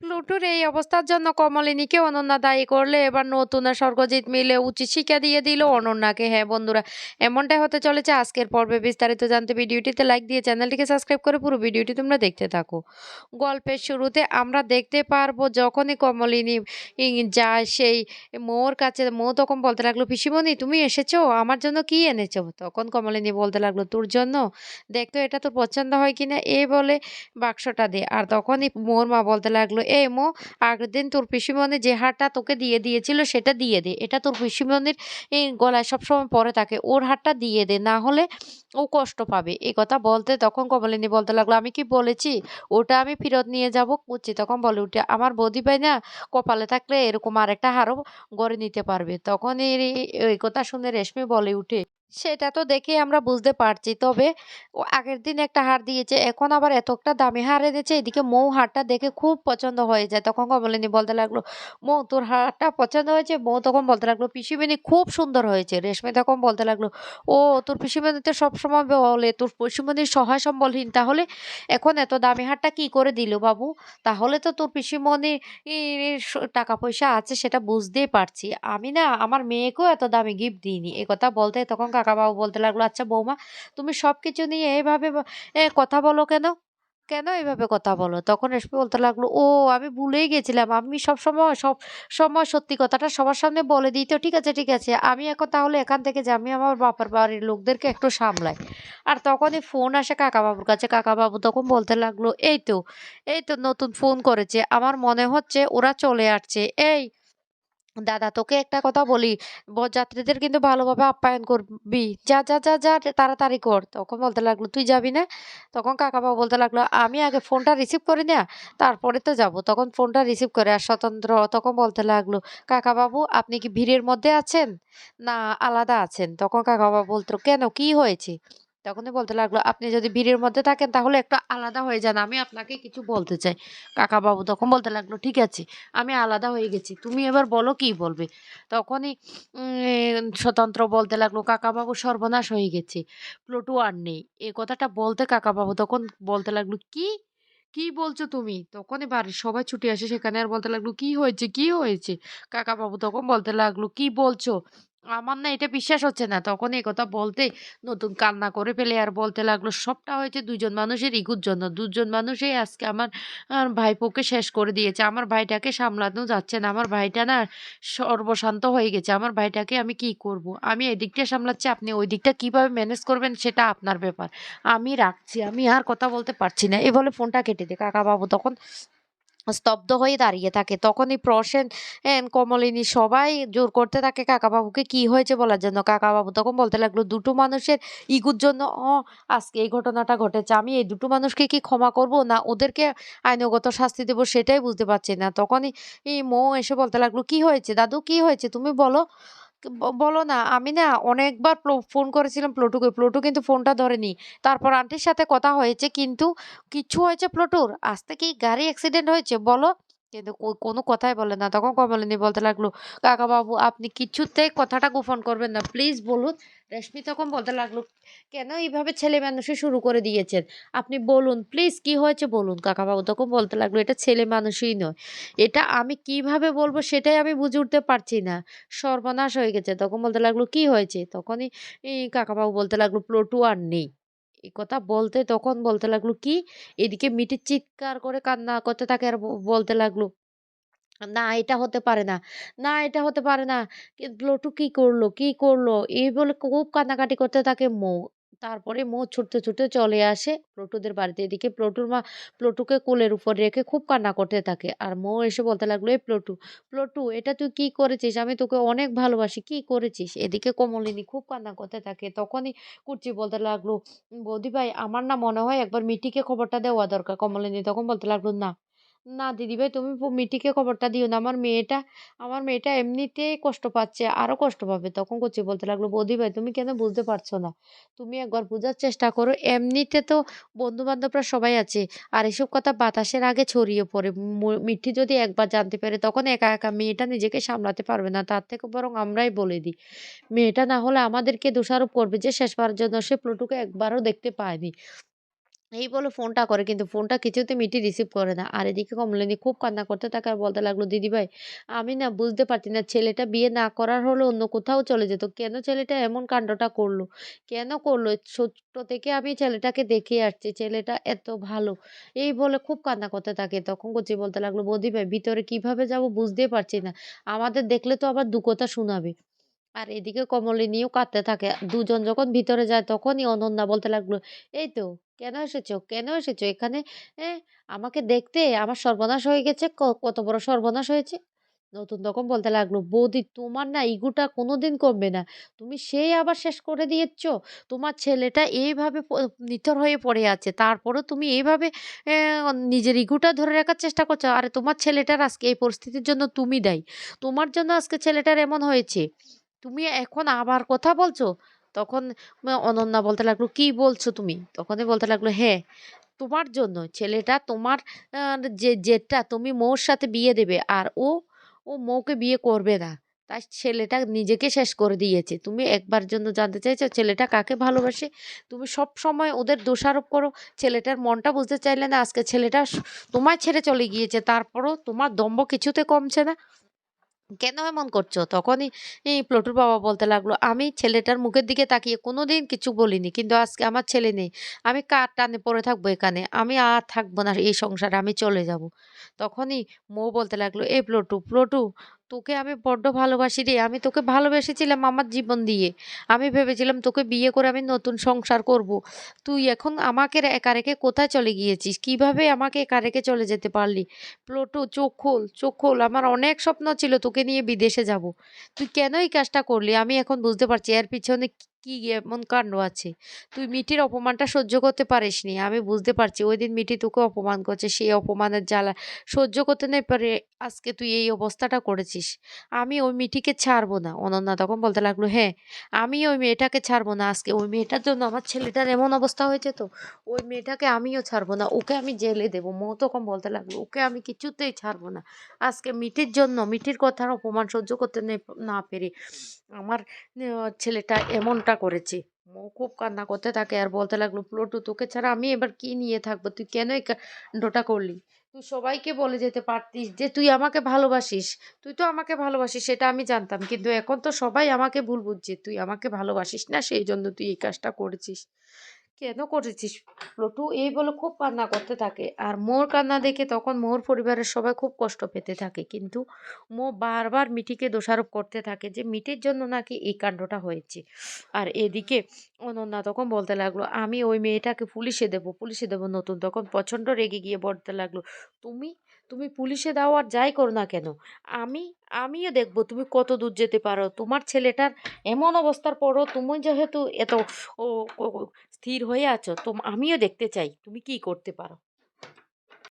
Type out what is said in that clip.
প্লুটোর এই অবস্থার জন্য কমলিনীকে অনন্যা দায়ী করলে এবার নতুন স্বর্গজিৎ মিলে উচিত শিক্ষা দিয়ে দিল অনন্যাকে। হ্যাঁ বন্ধুরা, এমনটাই হতে চলেছে আজকের পর্বে। বিস্তারিত জানতে ভিডিওটিতে লাইক দিয়ে চ্যানেলটিকে সাবস্ক্রাইব করে পুরো ভিডিওটি তোমরা দেখতে থাকো। গল্পের শুরুতে আমরা দেখতে পারব যখনই কমলিনী যায়, সেই মোর কাছে, মো তখন বলতে লাগল, পিসিমণি, তুমি এসেছ? আমার জন্য কি এনেছো? তখন কমলিনী বলতে লাগল, তোর জন্য? দেখতো এটা তো পছন্দ হয় কিনা? এ বলে, বাক্সটা দে। আর তখনই মোর মা বলতে লাগল এ মো আগের দিন তোর পিসিমণি যে হারটা তোকে দিয়ে দিয়েছিল সেটা দিয়ে দে। এটা তোর পিসিমণির গলায় সবসময় পরে থাকে। ওর হারটা দিয়ে দে, না হলে ও কষ্ট পাবে। এই কথা বলতে তখন কমলিনী বলতে লাগল, আমি কি বলেছি? ওটা আমি ফেরত নিয়ে যাব? বুঝছি, তখন বলে উঠে, আমার বৌদি ভাই না কপালে থাকলে এরকম আরেকটা হারও গড়ে নিতে পারবে। তখন এই কথা শুনে রেশমি বলে উঠে সেটা তো দেখে আমরা বুঝতে পারছি। তবে ও আগের দিন একটা হার দিয়েছে, এখন আবার এতটা দামি হার এনেছে, এদিকে মৌ হারটা দেখে খুব পছন্দ হয়ে যায়। তখন কমলিনী বলতে লাগল, মৌ, তোর হারটা পছন্দ হয়েছে? মৌ তখন বলতে লাগল পিসিমণি খুব সুন্দর হয়েছে। রেশমি তখন বলতে লাগল, ও, তোর পিসিমণি তো সবসময় বলে, তোর পিসিমণির সহায় সম্বলহীন তাহলে এখন এত দামি হারটা কি করে দিল বাবু? তাহলে তো তোর পিসিমণি টাকা পয়সা আছে, সেটা বুঝতেই পারছি। আমি না, আমার মেয়েকেও এত দামি গিফট দিইনি। কথা বলতে তখন কাকাবাবু বলতে লাগল আচ্ছা বৌমা, তুমি সবকিছু নিয়ে এভাবে কথা বলো কেন? কেন এভাবে কথা বলো? তখন রেশমি বলতে লাগল, ও, আমি ভুলেই গেছিলাম। আমি সব সময় সব সময় সত্যি কথাটা সবার সামনে বলে দিই। তো ঠিক আছে ঠিক আছে। আমি এখন তাহলে এখান থেকে যে আমি আমার বাপার বাড়ির লোকদেরকে একটু সামলাই। আর তখনই ফোন আসে কাকাবাবুর কাছে। কাকাবাবু তখন বলতে লাগল, এই তো এই তো নতুন ফোন করেছে। আমার মনে হচ্ছে ওরা চলে আসছে। এই দাদা, তোকে একটা কথা বলি। বরযাত্রীদের কিন্তু ভালোভাবে আপ্যায়ন করবি। যা যা যা যা তাড়াতাড়ি কর। তখন বলতে লাগল, তুই যাবি না? তখন কাকাবাবু বলতে লাগল, আমি আগে ফোনটা রিসিভ করি না, তারপরে তো যাব। তখন ফোনটা রিসিভ করে আর স্বতন্ত্র তখন বলতে লাগল, কাকাবাবু, আপনি কি ভিড়ের মধ্যে আছেন? না, আলাদা আছেন। তখন কাকাবাবু বলতো, কেন? কি হয়েছে? তখনই বলতে লাগল, আপনি যদি ভিড়ের মধ্যে থাকেন তাহলে একটু আলাদা হয়ে যান, আমি আপনাকে কিছু বলতে চাই। কাকাবাবু তখন বলতে লাগল, ঠিক আছে, আমি আলাদা হয়ে গেছি, তুমি এবার বলো কি বলবে? তখনই স্বতন্ত্র বলতে লাগল কাকা কাকাবাবু সর্বনাশ হয়ে গেছে, প্লটু আর নেই। এ কথাটা বলতে কাকাবাবু তখন বলতে লাগল, কি? কি বলছো তুমি? তখনই বাড়ির সবাই ছুটে আসে, সেখানে আর বলতে লাগল, কি হয়েছে কি হয়েছে? কাকা বাবু তখন বলতে লাগল, কি বলছো? আমার না এটা বিশ্বাস হচ্ছে না। তখন এই কথা বলতে নতুন কান্না করে ফেলে আর বলতে লাগল, সবটা হয়েছে দুজন মানুষের ইগুর জন্য। দুজন মানুষই আজকে আমার ভাইপোকে শেষ করে দিয়েছে। আমার ভাইটাকে সামলানো যাচ্ছে না। আমার ভাইটা না সর্বশান্ত হয়ে গেছে। আমার ভাইটাকে আমি কি করব? আমি এদিকটা সামলাচ্ছি, আপনি ওই দিকটা কীভাবে ম্যানেজ করবেন সেটা আপনার ব্যাপার। আমি রাখছি, আমি আর কথা বলতে পারছি না। এ বলে ফোনটা কেটে দে কাকা বাবু তখন স্তব্ধ হয়ে দাঁড়িয়ে থাকে। তখনই প্রসেন, এন, কমলিনী, সবাই জোর করতে থাকে কাকাবাবুকে, কি হয়েছে বলার জন্য? কাকাবাবু তখন বলতে লাগল, দুটো মানুষের ইগুর জন্য ও আজকে এই ঘটনাটা ঘটেছে। আমি এই দুটো মানুষকে কি ক্ষমা করব না ওদেরকে আইনগত শাস্তি দেবো সেটাই বুঝতে পারছি না? তখনই মৌ এসে বলতে লাগল, কি হয়েছে দাদু? কি হয়েছে? তুমি বলো। বলো না, আমি না অনেকবার ফোন করেছিলাম প্লটুকে, প্লটু কিন্তু ফোনটা ধরেনি। তারপর আন্টির সাথে কথা হয়েছে, কিন্তু কিছু হয়েছে প্লটুর, আজ থেকে গাড়ি অ্যাক্সিডেন্ট হয়েছে, বলো। কিন্তু কোনো কথাই বলে না। তখন কমলিনী বলতে লাগল কাকা বাবু আপনি কিছুতেই কথাটা গোপন করবেন না। প্লিজ বলুন। রেশমি তখন বলতে লাগল, কেন এইভাবে ছেলে মানুষে শুরু করে দিয়েছেন? আপনি বলুন, প্লিজ কি হয়েছে বলুন? কাকা বাবু তখন বলতে লাগল, এটা ছেলে মানুষই নয়। এটা আমি কীভাবে বলব সেটাই আমি বুঝে উঠতে পারছি না। সর্বনাশ হয়ে গেছে। তখন বলতে লাগল, কি হয়েছে? তখনই কাকাবাবু বলতে লাগল, প্লটু আর নেই। এই কথা বলতে তখন বলতে লাগল, কি? এদিকে মিটি চিৎকার করে কান্না করতে থাকে আর বলতে লাগল, না, এটা হতে পারে না না, এটা হতে পারে না। লটু কি করল কি করল? এই বলে খুব কান্নাকাটি করতে থাকে মৌ। তারপরে মো ছুটতে ছুটতে চলে আসে প্লটুদের বাড়িতে। এদিকে প্লটুর মা প্লটুকে কোলের উপর রেখে খুব কান্না করতে থাকে। আর মো এসে বলতে লাগল, এই প্লটু প্লটু এটা তুই কি করেছিস? আমি তোকে অনেক ভালোবাসি, কি করেছিস? এদিকে কমলিনী খুব কান্না করতে থাকে। তখনই কুচি বলতে লাগল, বৌদি ভাই, আমার না মনে হয় একবার মিটিকে খবরটা দেওয়া দরকার। কমলিনী তখন বলতে লাগল, না না দিদিভাই তুমি মিটিকে খবরটা দিও না। আমার মেয়েটা আমার মেয়েটা এমনিতেই কষ্ট পাচ্ছে, আরও কষ্ট পাবে। তখন কচি বলতে লাগল, "বৌদিভাই তুমি কেন বুঝতে পারছ না? তুমি একবার বুঝার চেষ্টা করো। এমনিতে তো বন্ধু-বান্ধবরা সবাই আছে। আর এসব কথা বাতাসের আগে ছড়িয়ে পড়ে। মিঠি যদি একবার জানতে পারে তখন একা, একা মেয়েটা নিজেকে সামলাতে পারবে না। তার থেকে বরং আমরাই বলে দিই। মেয়েটা না হলে আমাদেরকে দোষারোপ করবে যে শেষবার জন্য সে প্লুটোকে একবারও দেখতে পায়নি।" এই বলে ফোনটা করে কিন্তু ফোনটা কিছুতে মিটি রিসিভ করে না। আর এদিকে কমলিনী খুব কান্না করতে থাকে আর বলতে লাগল, "দিদিভাই আমি না বুঝতে পারছি না ছেলেটা বিয়ে না করার হলে অন্য কোথাও চলে যেত। কেন ছেলেটা এমন কাণ্ডটা করল? কেন করল? ছোট্ট থেকে আমি ছেলেটাকে দেখে আসছি। ছেলেটা এত ভালো।" এই বলে খুব কান্না করতে থাকে। তখন কচি বলতে লাগল, "বৌদিভাই ভিতরে কীভাবে যাব বুঝতে পারছি না। আমাদের দেখলে তো আবার দু কথা শোনাবে।" আর এদিকে কমলিনীও কাঁদতে থাকে। দুজন যখন ভিতরে যায় তখনই অনন্যা বলতে লাগল, "এই তো কেন এসেছ? কেন এসেছ এখানে? হ্যাঁ? আমাকে দেখতে আমার সর্বনাশ হয়ে গেছে। ক কত বড় সর্বনাশ হয়েছে?" নতুন তখন বলতে লাগল, "বৌদি তোমার না ইগোটা কোনোদিন কমবে না। তুমি সেই আবার শেষ করে দিয়েছ। তোমার ছেলেটা এইভাবে নিথর হয়ে পড়ে আছে। তারপরেও তুমি এইভাবে নিজের ইগুটা ধরে রাখার চেষ্টা করছ। আরে তোমার ছেলেটার আজকে এই পরিস্থিতির জন্য তুমি দায়ী। তোমার জন্য আজকে ছেলেটার এমন হয়েছে। তুমি এখন আবার কথা বলছো?" তখন অনন্যা বলতে লাগল, "কি বলছো তুমি?" তখনই বলতে লাগল, "হ্যাঁ, তোমার জন্য। ছেলেটা তোমার যে জেদটা তুমি মৌর সাথে বিয়ে দেবে। আর ও, ও মৌকে বিয়ে করবে না। তাই ছেলেটা নিজেকে শেষ করে দিয়েছে। তুমি একবার জন্য জানতে চাইছো ছেলেটা কাকে ভালোবাসে? তুমি সবসময় ওদের দোষারোপ করো। ছেলেটার মনটা বুঝতে চাইলে না। আজকে ছেলেটা তোমায় ছেড়ে চলে গিয়েছে। তারপরও তোমার দম্ভ কিছুতে কমছে না। কেন এমন করছ? তখনই প্লটুর বাবা বলতে লাগল, "আমি ছেলেটার মুখের দিকে তাকিয়ে কোনো দিন কিছু বলিনি। কিন্তু আজকে আমার ছেলে নেই। আমি কার টানে পড়ে থাকব এখানে? আমি আর থাকব না এই সংসারে। আমি চলে যাব তখনই মো বলতে লাগল, "এই প্লটু, প্লটু তোকে আমি বড্ড ভালোবাসি রে। আমি তোকে ভালোবেসেছিলাম আমার জীবন দিয়ে। আমি ভেবেছিলাম তোকে বিয়ে করে আমি নতুন সংসার করব। তুই এখন আমাকে একা রেখে কোথায় চলে গিয়েছিস? কীভাবে আমাকে একা রেখে চলে যেতে পারলি? প্লোটো চোখ খোল, চোখ খোল। আমার অনেক স্বপ্ন ছিল তোকে নিয়ে বিদেশে যাব। তুই কেন এই কাজটা করলি? আমি এখন বুঝতে পারছি এর পিছনে কি এমন কাণ্ড আছে। তুই মিঠির অপমানটা সহ্য করতে পারিস নি আমি বুঝতে পারছি ওই দিন মিঠি তোকে অপমান করছে সেই অপমানের জ্বালা সহ্য করতে না পারে আজকে তুই এই অবস্থাটা করেছিস। আমি ওই মিঠিকে ছাড়বো না।" অনন্যা তখন বলতে লাগল, "হ্যাঁ, আমি ওই মেয়েটাকে ছাড়বো না আজকে। ওই মেয়েটার জন্য আমার ছেলেটার এমন অবস্থা হয়েছে তো, ওই মেয়েটাকে আমিও ছাড়বো না। ওকে আমি জেলে দেবো।" মৌ তখন বলতে লাগল, "ওকে আমি কিছুতেই ছাড়বো না। আজকে মিঠির জন্য, মিঠির কথার অপমান সহ্য করতে না পেরে আমার ছেলেটা এমনটা করেছে।" মৌ খুব কান্না করতে থাকে আর বলতে লাগল, প্লোটু তোকে ছাড়া আমি এবার কি নিয়ে থাকব? তুই কেন এই ডোটা করলি? তুই সবাইকে বলে যেতে পারতিস যে তুই আমাকে ভালোবাসিস। তুই তো আমাকে ভালোবাসিস সেটা আমি জানতাম। কিন্তু এখন তো সবাই আমাকে ভুল বুঝছে। তুই আমাকে ভালোবাসিস না সেই জন্য তুই এই কাজটা করেছিস। কেন করেছিস প্লটু?" এই বলে খুব কান্না করতে থাকে। আর মোর কান্না দেখে তখন মোর পরিবারের সবাই খুব কষ্ট পেতে থাকে। কিন্তু মো বারবার মিটিকে দোষারোপ করতে থাকে যে মিটির জন্য নাকি এই কাণ্ডটা হয়েছে। আর এদিকে অনন্যা তখন বলতে লাগল, "আমি ওই মেয়েটাকে পুলিশে দেবো, পুলিশে দেবো।" নতুন তখন প্রচণ্ড রেগে গিয়ে বলতে লাগল, "তুমি, তুমি পুলিশে দাও আর যাই করো না কেন? আমি, আমিও দেখব তুমি কত দূর যেতে পারো। তোমার ছেলেটার এমন অবস্থার পরও তুমি যেহেতু এত স্থির হয়ে আছো, তো আমিও দেখতে চাই তুমি কি করতে পারো।"